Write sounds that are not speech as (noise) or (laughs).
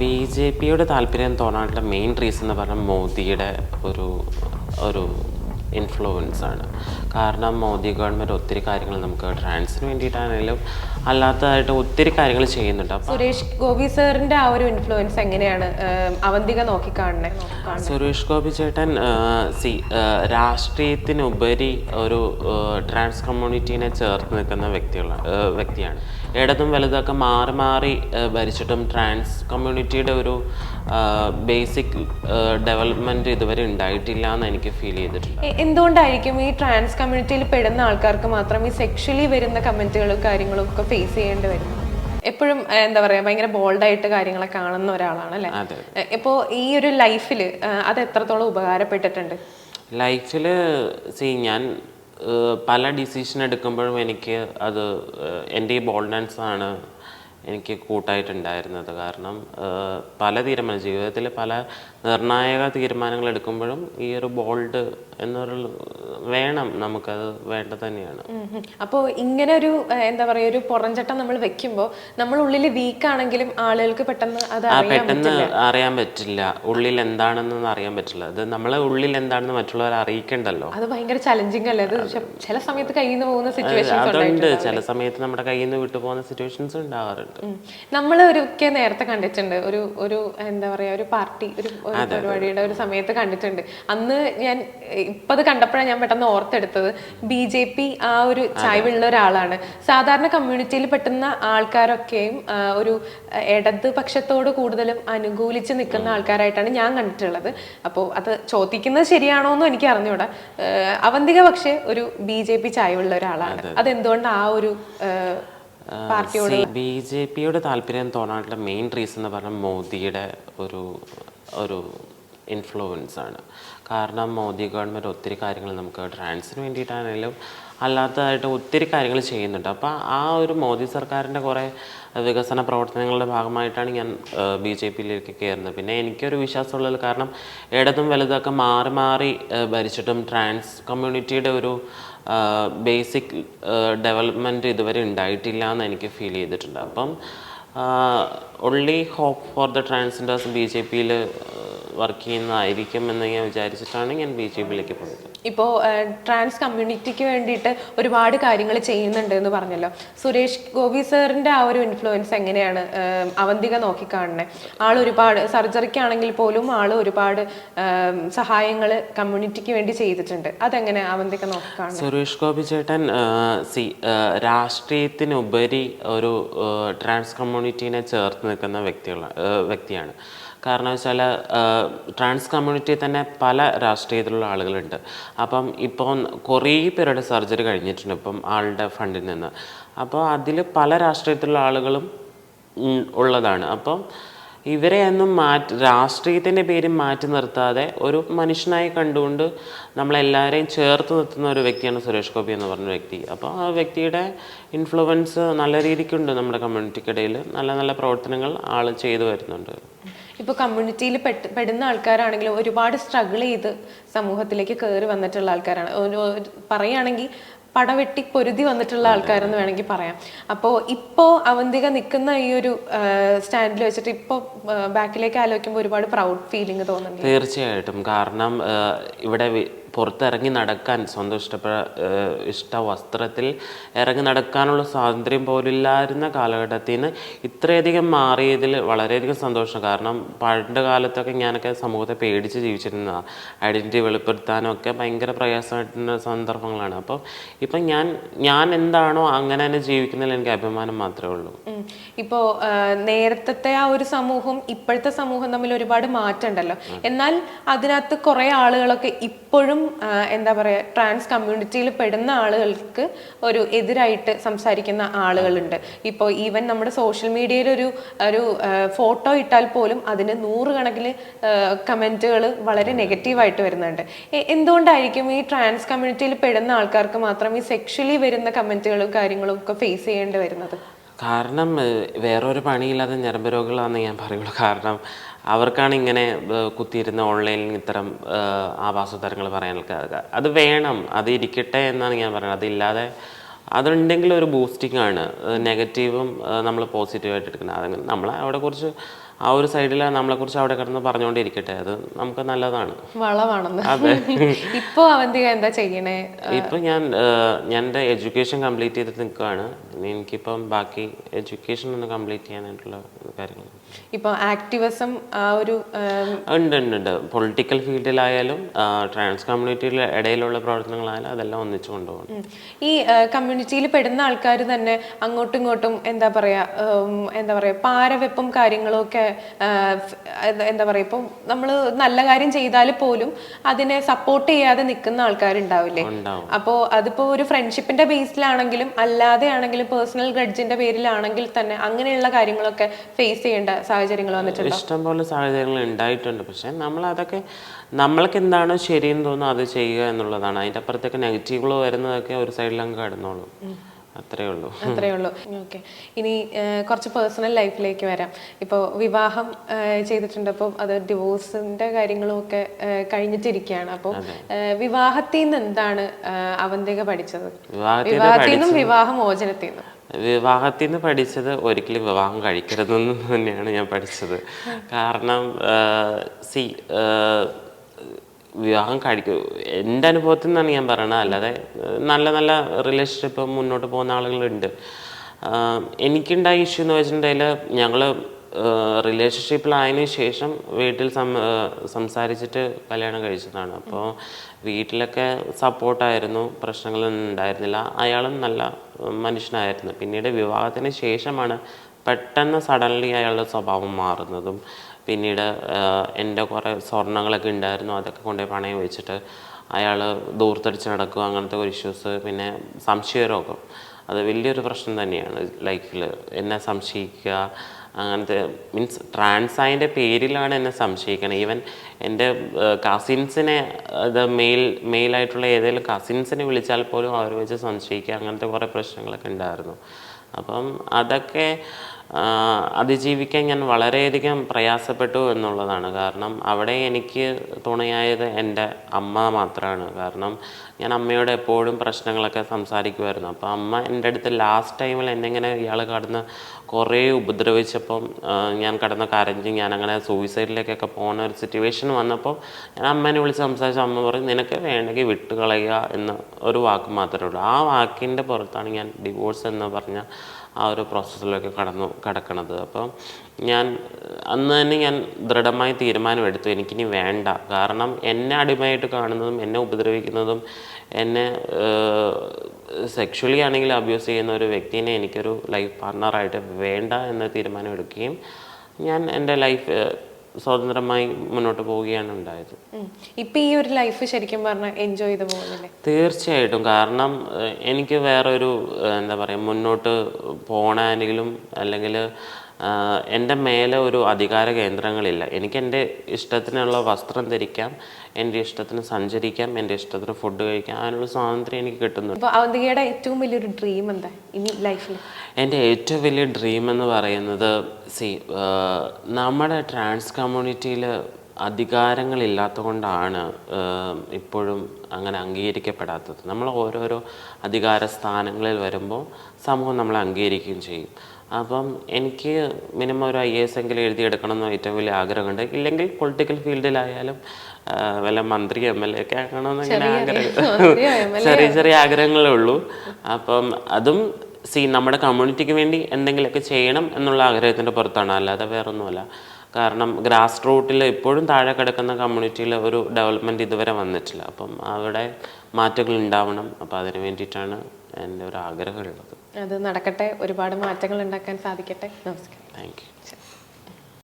B J പിയുടെ താല്പര്യം തോന്നാനുള്ള main reason എന്ന് പറഞ്ഞാൽ മോദിയുടെ ഒരു ഒരു ഇൻഫ്ലുവൻസ് ആണ്. കാരണം മോദി ഗവൺമെന്റ് ഒത്തിരി കാര്യങ്ങൾ നമുക്ക് ട്രാൻസിന് വേണ്ടിയിട്ടാണെങ്കിലും അല്ലാത്തതായിട്ട് ഒത്തിരി കാര്യങ്ങൾ ചെയ്യുന്നുണ്ട്. അപ്പോൾ സുരേഷ് ഗോപി സാറിന്റെ ആ ഒരു ഇൻഫ്ലുവൻസ് എങ്ങനെയാണ്? അവന്തിക നോക്കിക്കാണണേ സുരേഷ് ഗോപി ചേട്ടൻ സി രാഷ്ട്രീയത്തിനുപരി ഒരു ട്രാൻസ് കമ്മ്യൂണിറ്റീനെ ചേർത്ത് നിൽക്കുന്ന വ്യക്തികളാണ് വ്യക്തിയാണ്. ഇടതും വലുതൊക്കെ മാറി മാറി ഭരിച്ചിട്ടും ട്രാൻസ് കമ്മ്യൂണിറ്റിയുടെ ഒരു ബേസിക് ഡെവലപ്മെന്റ് ഇതുവരെ ഉണ്ടായിട്ടില്ല എന്ന് എനിക്ക് ഫീൽ ചെയ്തിട്ടുണ്ട്. എന്തുകൊണ്ടായിരിക്കും ഈ ട്രാൻസ് കമ്മ്യൂണിറ്റിയിൽ പെടുന്ന ആൾക്കാർക്ക് മാത്രം ഈ സെക്ഷലി വരുന്ന കമന്റുകളും കാര്യങ്ങളും ഒക്കെ ഫേസ് ചെയ്യേണ്ടി വരുന്നത്? എപ്പോഴും എന്താ പറയാ ഭയങ്കര ബോൾഡായിട്ട് കാര്യങ്ങളെ കാണുന്ന ഒരാളാണ് അല്ലെ? ഇപ്പോ ഇപ്പോൾ ഈ ഒരു ലൈഫിൽ അത് എത്രത്തോളം ഉപകാരപ്പെട്ടിട്ടുണ്ട്? ലൈഫിൽ സി ഞാൻ പല ഡിസിഷൻ എടുക്കുമ്പോഴും എനിക്ക് അത് എന്റെ ഈ ബോൾഡൻസ് ആണ് എനിക്ക് കൂട്ടായിട്ടുണ്ടായിരുന്നത്. കാരണം പല തീരുമാനം ജീവിതത്തിൽ പല നിർണായക തീരുമാനങ്ങൾ എടുക്കുമ്പോഴും ഈ ഒരു ബോൾഡ് എന്നൊരു വേണം നമുക്കത് വേണ്ട തന്നെയാണ്. അപ്പോൾ ഇങ്ങനെ ഒരു എന്താ പറയാ ഒരു പുറംചട്ടം നമ്മൾ വെക്കുമ്പോൾ നമ്മൾ ഉള്ളിൽ വീക്ക് ആണെങ്കിലും ആളുകൾക്ക് പെട്ടെന്ന് അത് പെട്ടെന്ന് അറിയാൻ പറ്റില്ല. ഉള്ളിൽ എന്താണെന്ന് അറിയാൻ പറ്റില്ല. അത് നമ്മളെ ഉള്ളിൽ എന്താണെന്ന് മറ്റുള്ളവരെ അറിയിക്കണ്ടല്ലോ. അത് ഭയങ്കര ചലഞ്ചിങ് അല്ലേ? അത് ചില സമയത്ത് കയ്യിൽ നിന്ന് പോകുന്ന സിറ്റുവേഷൻസ് ഉണ്ട് ചില സമയത്ത് നമ്മുടെ കയ്യിൽ നിന്ന് വിട്ടു പോകുന്ന സിറ്റുവേഷൻസ് ഉണ്ടാവാറുണ്ട്. നമ്മൾ ഒരിക്കൽ നേരത്തെ കണ്ടിട്ടുണ്ട്. ഒരു ഒരു എന്താ പറയാ ഒരു പാർട്ടി ഒരു പരിപാടിയുടെ ഒരു സമയത്ത് കണ്ടിട്ടുണ്ട്. അന്ന് ഞാൻ ഇപ്പത് കണ്ടപ്പോഴാണ് ഞാൻ പെട്ടെന്ന് ഓർത്തെടുത്തത്. ബി ജെ പി ആ ഒരു ചായ്വുള്ള ഒരാളാണ്. സാധാരണ കമ്മ്യൂണിറ്റിയിൽ പെട്ടുന്ന ആൾക്കാരൊക്കെയും ഒരു ഇടത് പക്ഷത്തോട് കൂടുതലും അനുകൂലിച്ച് നിൽക്കുന്ന ആൾക്കാരായിട്ടാണ് ഞാൻ കണ്ടിട്ടുള്ളത്. അപ്പോൾ അത് ചോദിക്കുന്നത് ശരിയാണോ എന്നും എനിക്ക് അറിഞ്ഞൂടാ. അവന്തിക പക്ഷേ ഒരു ബി ജെ പി ചായ്വുള്ള ഒരാളാണ്. അതെന്തുകൊണ്ട് ആ ഒരു പാർട്ടിയോട് ബി ജെ പിയുടെ താല്പര്യം തോന്നാനുള്ള മെയിൻ റീസൺ എന്ന് പറഞ്ഞാൽ മോദിയുടെ ഒരു ഒരു ഇൻഫ്ലുവൻസ് ആണ്. കാരണം മോദി ഗവൺമെന്റ് ഒത്തിരി കാര്യങ്ങൾ നമുക്ക് ട്രാൻസിന് വേണ്ടിയിട്ടാണെങ്കിലും അല്ലാത്തതായിട്ട് ഒത്തിരി കാര്യങ്ങൾ ചെയ്യുന്നുണ്ട്. അപ്പോൾ ആ ഒരു മോദി സർക്കാരിന്റെ കുറേ വികസന പ്രവർത്തനങ്ങളുടെ ഭാഗമായിട്ടാണ് ഞാൻ ബി ജെ പിയിലേക്ക് കയറുന്നത്. പിന്നെ എനിക്കൊരു വിശ്വാസമുള്ളത് കാരണം ഇടതും വലുതൊക്കെ മാറി മാറി ഭരിച്ചിട്ടും ട്രാൻസ് കമ്മ്യൂണിറ്റിയുടെ ഒരു ബേസിക് ഡെവലപ്മെന്റ് ഇതുവരെ ഉണ്ടായിട്ടില്ല എന്ന് എനിക്ക് ഫീൽ ചെയ്തിട്ടുണ്ട്. അപ്പം only hope for the transgenders B J പിയിൽ വർക്ക് ചെയ്യുന്നതായിരിക്കും എന്ന് ഞാൻ വിചാരിച്ചിട്ടാണ് ഞാൻ ബി ജെ പിയിലേക്ക് പോയത്. ഇപ്പോൾ ട്രാൻസ് കമ്മ്യൂണിറ്റിക്ക് വേണ്ടിയിട്ട് ഒരുപാട് കാര്യങ്ങൾ ചെയ്യുന്നുണ്ട് എന്ന് പറഞ്ഞല്ലോ. സുരേഷ് ഗോപി സാറിന്റെ ആ ഒരു ഇൻഫ്ലുവൻസ് എങ്ങനെയാണ് അവന്തിക നോക്കിക്കാണണേ ആൾ ഒരുപാട് സർജറിക്കാണെങ്കിൽ പോലും ആൾ ഒരുപാട് സഹായങ്ങൾ കമ്മ്യൂണിറ്റിക്ക് വേണ്ടി ചെയ്തിട്ടുണ്ട്. അതെങ്ങനെ അവന്തിക നോക്കിക്കാണ് സുരേഷ് ഗോപി ചേട്ടൻ സി രാഷ്ട്രീയത്തിനുപരി ഒരു ട്രാൻസ് കമ്മ്യൂണിറ്റീനെ ചേർത്ത് നിൽക്കുന്ന വ്യക്തികളാണ് വ്യക്തിയാണ്. കാരണം വെച്ചാൽ ട്രാൻസ് കമ്മ്യൂണിറ്റി തന്നെ പല രാഷ്ട്രീയത്തിലുള്ള ആളുകളുണ്ട്. അപ്പം ഇപ്പോൾ കുറേ പേരുടെ സർജറി കഴിഞ്ഞിട്ടുണ്ട് ഇപ്പം ആളുടെ ഫണ്ടിൽ നിന്ന്. അപ്പോൾ അതിൽ പല രാഷ്ട്രീയത്തിലുള്ള ആളുകളും ഉള്ളതാണ്. അപ്പം ഇവരെ ഒന്നും മാറ്റി രാഷ്ട്രീയത്തിന്റെ പേര് മാറ്റി നിർത്താതെ ഒരു മനുഷ്യനായി കണ്ടുകൊണ്ട് നമ്മളെല്ലാവരെയും ചേർത്ത് നിർത്തുന്ന ഒരു വ്യക്തിയാണ് സുരേഷ് ഗോപി എന്ന് പറഞ്ഞ വ്യക്തി. അപ്പോൾ ആ വ്യക്തിയുടെ ഇൻഫ്ലുവൻസ് നല്ല രീതിക്കുണ്ട് നമ്മുടെ കമ്മ്യൂണിറ്റിക്കിടയിൽ നല്ല നല്ല പ്രവർത്തനങ്ങൾ ആൾ ചെയ്തു വരുന്നുണ്ട്. ഇപ്പോൾ കമ്മ്യൂണിറ്റിയിൽ പെട്ട് പെടുന്ന ആൾക്കാരാണെങ്കിലും ഒരുപാട് സ്ട്രഗിൾ ചെയ്ത് സമൂഹത്തിലേക്ക് കയറി വന്നിട്ടുള്ള ആൾക്കാരാണ്. പറയുകയാണെങ്കിൽ പടവെട്ടി പൊരുതി വന്നിട്ടുള്ള ആൾക്കാരെന്ന് വേണമെങ്കിൽ പറയാം. അപ്പോൾ ഇപ്പോൾ അവന്തിക നിൽക്കുന്ന ഈ ഒരു സ്റ്റാൻഡിൽ വെച്ചിട്ട് ഇപ്പോൾ ബാക്കിലേക്ക് ആലോചിക്കുമ്പോൾ ഒരുപാട് പ്രൗഡ് ഫീലിംഗ് തോന്നുന്നുണ്ട്. തീർച്ചയായിട്ടും. കാരണം ഇവിടെ പുറത്തിറങ്ങി നടക്കാൻ സ്വന്തം ഇഷ്ടപ്പെട്ട ഇഷ്ട വസ്ത്രത്തിൽ ഇറങ്ങി നടക്കാനുള്ള സ്വാതന്ത്ര്യം പോലില്ലായിരുന്ന കാലഘട്ടത്തിൽ നിന്ന് ഇത്രയധികം മാറിയതിൽ വളരെയധികം സന്തോഷം. കാരണം പണ്ട് കാലത്തൊക്കെ ഞാനൊക്കെ സമൂഹത്തെ പേടിച്ച് ജീവിച്ചിരുന്നതാണ് ഐഡന്റിറ്റി വെളിപ്പെടുത്താനും ഒക്കെ ഭയങ്കര പ്രയാസമായിട്ടുള്ള സന്ദർഭങ്ങളാണ്. അപ്പം ഇപ്പം ഞാൻ ഞാൻ എന്താണോ അങ്ങനെ തന്നെ ജീവിക്കുന്നതിൽ എനിക്ക് അഭിമാനം മാത്രമേ ഉള്ളൂ. ഇപ്പോൾ ഇപ്പോ നേരത്തെ ആ ഒരു സമൂഹം ഇപ്പോഴത്തെ സമൂഹം തമ്മിൽ ഒരുപാട് മാറ്റമുണ്ടല്ലോ എന്നാൽ അതിനകത്ത് കുറേ ആളുകളൊക്കെ ഇപ്പോഴും എന്താ പറയുക ട്രാൻസ് കമ്മ്യൂണിറ്റിയിൽ പെടുന്ന ആളുകൾക്ക് ഒരു എതിരായിട്ട് സംസാരിക്കുന്ന ആളുകളുണ്ട്. ഇപ്പോൾ ഈവൻ നമ്മുടെ സോഷ്യൽ മീഡിയയിൽ ഒരു ഒരു ഫോട്ടോ ഇട്ടാൽ പോലും അതിന് നൂറുകണക്കിന് കമന്റുകൾ വളരെ നെഗറ്റീവായിട്ട് വരുന്നുണ്ട്. എന്തുകൊണ്ടായിരിക്കും ഈ ട്രാൻസ് കമ്മ്യൂണിറ്റിയിൽ പെടുന്ന ആൾക്കാർക്ക് മാത്രം ഈ സെക്ഷലി വരുന്ന കമന്റുകളും കാര്യങ്ങളും ഒക്കെ ഫേസ് ചെയ്യേണ്ടി വരുന്നത്? കാരണം വേറൊരു പണിയില്ലാതെ ഞരമ്പ് രോഗികളാണെന്ന് ഞാൻ പറയുള്ളൂ. കാരണം അവർക്കാണ് ഇങ്ങനെ കുത്തിയിരുന്ന ഓൺലൈനിൽ ഇത്തരം ആവാസോത്തരങ്ങൾ പറയാനൊക്കെ അത് അത് വേണം അത് ഇരിക്കട്ടെ എന്നാണ് ഞാൻ പറയുന്നത്. അതില്ലാതെ അതുണ്ടെങ്കിൽ ഒരു ബൂസ്റ്റിംഗ് ആണ് നെഗറ്റീവും നമ്മൾ പോസിറ്റീവായിട്ട് എടുക്കുന്നത്. അതങ്ങനെ നമ്മൾ അവിടെ കുറച്ച് ആ ഒരു സൈഡിൽ നമ്മളെ കുറിച്ച് അവിടെ കിടന്ന് പറഞ്ഞുകൊണ്ടിരിക്കട്ടെ അത് നമുക്ക് നല്ലതാണ്. വളമാണെന്ന് ഇപ്പൊ അവന്തിക എന്താ ചെയ്യണേ? ഇപ്പം ഞാൻ എന്റെ ഞാൻ എന്റെ എഡ്യൂക്കേഷൻ കംപ്ലീറ്റ് ചെയ്തിട്ട് നിൽക്കുകയാണ് എനിക്കിപ്പം ബാക്കി എഡ്യൂക്കേഷൻ ഒന്ന് കംപ്ലീറ്റ് ചെയ്യാനായിട്ടുള്ള കാര്യങ്ങൾ. ഇപ്പൊ ആക്ടിവിസം ആ ഒരു ഉണ്ട് ഉണ്ട് ഉണ്ട്. പൊളിറ്റിക്കൽ ഫീൽഡിലായാലും ട്രാൻസ് കമ്മ്യൂണിറ്റിയിലെ ഇടയിലുള്ള പ്രവർത്തനങ്ങളായാലും അതെല്ലാം ഒന്നിച്ചു കൊണ്ടുപോകണം. ഈ കമ്മ്യൂണിറ്റിയിൽ പെടുന്ന ആൾക്കാർ തന്നെ അങ്ങോട്ടും ഇങ്ങോട്ടും എന്താ പറയാ എന്താ പറയാ പാരവെപ്പും കാര്യങ്ങളും ഒക്കെ എന്താ- പറയുക പറയാ ഇപ്പം നമ്മൾ നല്ല കാര്യം ചെയ്താൽ പോലും അതിനെ സപ്പോർട്ട് ചെയ്യാതെ നിൽക്കുന്ന ആൾക്കാരുണ്ടാവില്ലേ? അപ്പോൾ അതിപ്പോ ഒരു ഫ്രണ്ട്ഷിപ്പിന്റെ ബേസിലാണെങ്കിലും അല്ലാതെ ആണെങ്കിലും പേഴ്സണൽ ഗ്രഡ്ജിന്റെ പേരിലാണെങ്കിൽ തന്നെ അങ്ങനെയുള്ള കാര്യങ്ങളൊക്കെ ഫേസ് ചെയ്യേണ്ട സാഹചര്യങ്ങൾ വന്നിട്ടുണ്ട്? ഇഷ്ടംപോലെ സാഹചര്യങ്ങൾ ഉണ്ടായിട്ടുണ്ട്. പക്ഷെ നമ്മൾ അതൊക്കെ നമ്മൾക്ക് എന്താണോ ശരിയെന്ന് തോന്നുന്നു അത് ചെയ്യുക എന്നുള്ളതാണ്. അതിന്റെ അപ്പുറത്തേക്ക് നെഗറ്റീവുകൾ വരുന്നതൊക്കെ ഒരു സൈഡിലങ്ങ് കടന്നോളും. അത്രേ ഉള്ളൂ അത്രേ ഉള്ളൂ ഓക്കെ. ഇനി കുറച്ച് പേഴ്സണൽ ലൈഫിലേക്ക് വരാം. ഇപ്പോൾ വിവാഹം ചെയ്തിട്ടുണ്ട്. അപ്പോൾ അത് ഡിവോഴ്സിന്റെ കാര്യങ്ങളും ഒക്കെ കഴിഞ്ഞിട്ടിരിക്കുകയാണ്. അപ്പോൾ വിവാഹത്തിൽ നിന്ന് എന്താണ് അവന്തിക പഠിച്ചത്? വിവാഹത്തിൽ വിവാഹത്തിൽ നിന്നും വിവാഹമോചനത്തിൽ നിന്നും വിവാഹത്തിൽ നിന്ന് പഠിച്ചത് ഒരിക്കലും വിവാഹം കഴിക്കരുതെന്ന് തന്നെയാണ് ഞാൻ പഠിച്ചത്. കാരണം സി വിവാഹം കഴിക്കും. എന്റെ അനുഭവത്തിൽ നിന്നാണ് ഞാൻ പറയണത്. അല്ലാതെ നല്ല നല്ല റിലേഷൻഷിപ്പ് മുന്നോട്ട് പോകുന്ന ആളുകളുണ്ട്. എനിക്കുണ്ടായ ഇഷ്യൂ എന്ന് വെച്ചിട്ടുണ്ടെങ്കിൽ ഞങ്ങൾ റിലേഷൻഷിപ്പിലായതിനു ശേഷം വീട്ടിൽ സംസാരിച്ചിട്ട് കല്യാണം കഴിച്ചതാണ്. അപ്പോൾ വീട്ടിലൊക്കെ സപ്പോർട്ടായിരുന്നു പ്രശ്നങ്ങളൊന്നും ഉണ്ടായിരുന്നില്ല. അയാളും നല്ല മനുഷ്യനായിരുന്നു. പിന്നീട് വിവാഹത്തിന് ശേഷമാണ് പെട്ടെന്ന് സഡൻലി അയാളുടെ സ്വഭാവം മാറുന്നതും പിന്നീട് എന്റെ കുറേ സ്വർണങ്ങളൊക്കെ ഉണ്ടായിരുന്നു അതൊക്കെ കൊണ്ടുപോയി പണയം വെച്ചിട്ട് അയാൾ ദൂർത്തടിച്ച് നടക്കുക അങ്ങനത്തെ ഒരു ഇഷ്യൂസ് പിന്നെ സംശയരോഗം. അത് വലിയൊരു പ്രശ്നം തന്നെയാണ് ലൈഫിൽ എന്നെ സംശയിക്കുക അങ്ങനത്തെ മീൻസ് ട്രാൻസായിന്റെ പേരിലാണ് എന്നെ സംശയിക്കണം. ഈവൻ എന്റെ കസിൻസിനെ അത് മെയിൽ മെയിലായിട്ടുള്ള ഏതെങ്കിലും കസിൻസിനെ വിളിച്ചാൽ പോലും അവർ വെച്ച് സംശയിക്കുക അങ്ങനത്തെ കുറേ പ്രശ്നങ്ങളൊക്കെ ഉണ്ടായിരുന്നു. അപ്പം അതൊക്കെ അതിജീവിക്കാൻ ഞാൻ വളരെയധികം പ്രയാസപ്പെട്ടു എന്നുള്ളതാണ്. കാരണം അവിടെ എനിക്ക് തുണയായത് എന്റെ അമ്മ മാത്രമാണ് കാരണം ഞാൻ അമ്മയോട് എപ്പോഴും പ്രശ്നങ്ങളൊക്കെ സംസാരിക്കുമായിരുന്നു അപ്പോൾ അമ്മ എന്റെ അടുത്ത് ലാസ്റ്റ് ടൈമിൽ എന്നെങ്ങനെ ഇയാൾ കടന്ന് കുറേ ഉപദ്രവിച്ചപ്പം ഞാൻ കടന്ന് കരഞ്ഞ് ഞാൻ അങ്ങനെ സൂയിസൈഡിലേക്കൊക്കെ പോകുന്ന ഒരു സിറ്റുവേഷൻ വന്നപ്പോൾ ഞാൻ അമ്മേനെ വിളിച്ച് സംസാരിച്ച അമ്മ പറയും നിനക്ക് വേണമെങ്കിൽ വിട്ട് കളയുക എന്ന ഒരു വാക്ക് മാത്രമേ ഉള്ളൂ. ആ വാക്കിന്റെ പുറത്താണ് ഞാൻ ഡിവോഴ്സ് എന്ന് പറഞ്ഞ ആ ഒരു പ്രോസസ്സിലൊക്കെ കടന്നു കിടക്കണത്. അപ്പം ഞാൻ അന്ന് തന്നെ ഞാൻ ദൃഢമായി തീരുമാനമെടുത്തു. എനിക്കിനി വേണ്ട. കാരണം എന്നെ അടിമയായിട്ട് കാണുന്നതും എന്നെ ഉപദ്രവിക്കുന്നതും എന്നെ സെക്ഷുവലി ആണെങ്കിൽ അബ്യൂസ് ചെയ്യുന്ന ഒരു വ്യക്തിനെ എനിക്കൊരു ലൈഫ് പാർട്ണറായിട്ട് വേണ്ട എന്ന തീരുമാനം എടുക്കുകയും ഞാൻ എന്റെ ലൈഫ് സ്വതന്ത്രമായി മുന്നോട്ട് പോവുകയാണ് ഉണ്ടായത്. ഇപ്പൊ ഈ ഒരു ലൈഫ് ശരിക്കും പറഞ്ഞാൽ എൻജോയ് ചെയ്ത് പോകുന്നില്ലേ തീർച്ചയായിട്ടും. കാരണം എനിക്ക് വേറൊരു എന്താ പറയുക മുന്നോട്ട് പോകണമെങ്കിലും അല്ലെങ്കിൽ എന്റെ മേലെ ഒരു അധികാര കേന്ദ്രങ്ങളില്ല. എനിക്ക് എന്റെ ഇഷ്ടത്തിനുള്ള വസ്ത്രം ധരിക്കാം എന്റെ ഇഷ്ടത്തിന് സഞ്ചരിക്കാം എന്റെ ഇഷ്ടത്തിന് ഫുഡ് കഴിക്കാം അതിനുള്ള സ്വാതന്ത്ര്യം എനിക്ക് കിട്ടുന്നുണ്ട്. അവന്തികയുടെ ഏറ്റവും വലിയൊരു ഡ്രീം എന്താ ഇനി ലൈഫിൽ എന്റെ ഏറ്റവും വലിയ ഡ്രീം എന്ന് പറയുന്നത് സി നമ്മുടെ ട്രാൻസ് കമ്മ്യൂണിറ്റിയിൽ അധികാരങ്ങളില്ലാത്തത് കൊണ്ടാണ് ഇപ്പോഴും അങ്ങനെ അംഗീകരിക്കപ്പെടാത്തത്. നമ്മൾ ഓരോരോ അധികാര സ്ഥാനങ്ങളിൽ വരുമ്പോൾ സമൂഹം നമ്മളെ അംഗീകരിക്കുകയും ചെയ്യും. അപ്പം എനിക്ക് മിനിമം ഒരു ഐ എസ് എങ്കിലും എഴുതിയെടുക്കണം എന്ന് ഏറ്റവും വലിയ ആഗ്രഹമുണ്ട്. ഇല്ലെങ്കിൽ പൊളിറ്റിക്കൽ ഫീൽഡിലായാലും വല്ല മന്ത്രി എം എൽ എ ഒക്കെ ആകണമെന്ന് ഇങ്ങനെ ആഗ്രഹം. (laughs) ചെറിയ ചെറിയ ആഗ്രഹങ്ങളേ ഉള്ളൂ. അപ്പം അതും സി നമ്മുടെ കമ്മ്യൂണിറ്റിക്ക് വേണ്ടി എന്തെങ്കിലുമൊക്കെ ചെയ്യണം എന്നുള്ള ആഗ്രഹത്തിന്റെ പുറത്താണ്. അല്ലാതെ വേറൊന്നുമല്ല. കാരണം ഗ്രാസ് റൂട്ടിൽ ഇപ്പോഴും താഴെ കിടക്കുന്ന കമ്മ്യൂണിറ്റിയിൽ ഒരു ഡെവലപ്മെന്റ് ഇതുവരെ വന്നിട്ടില്ല. അപ്പം അവിടെ മാറ്റങ്ങൾ ഉണ്ടാവണം. അപ്പം അതിന് വേണ്ടിയിട്ടാണ് എന്റെ ഒരു ആഗ്രഹമുള്ളത് അത് നടക്കട്ടെ. ഒരുപാട് മാറ്റങ്ങൾ ഉണ്ടാക്കാൻ സാധിക്കട്ടെ. നമസ്കാരം. Thank you